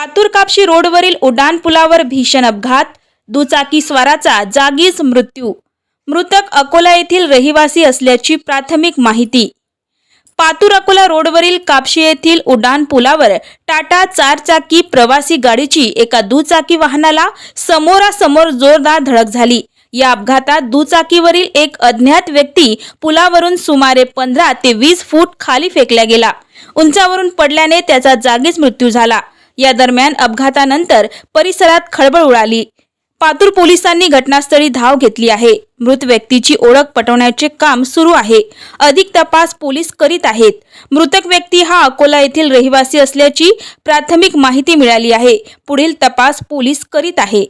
पातूर कापशी रोडवरील उड्डाण पुलावर भीषण अपघात दुचाकी स्वाराचा जागीच मृत्यू. मृतक अकोला येथील रहिवासी असल्याची प्राथमिक माहिती. पातूर अकोला रोडवरील कापशी येथील उड्डाण पुलावर टाटा चारचाकी प्रवासी गाडीची एका दुचाकी वाहनाला समोरासमोर जोरदार धडक झाली. या अपघातात दुचाकीवरील एक अज्ञात व्यक्ती पुलावरून सुमारे पंधरा ते वीस फूट खाली फेकला गेला. उंचावरून पडल्याने त्याचा जागीच मृत्यू झाला. या दरम्यान अपघातानंतर परिसरात खळबळ उडाली. पातूर पोलिसांनी घटनास्थळी धाव घेतली आहे. मृत व्यक्तीची ओळख पटवण्याचे काम सुरू आहे. अधिक तपास पोलीस करीत आहेत. मृतक व्यक्ती हा अकोला येथील रहिवासी असल्याची प्राथमिक माहिती मिळाली आहे. पुढील तपास पोलीस करीत आहे.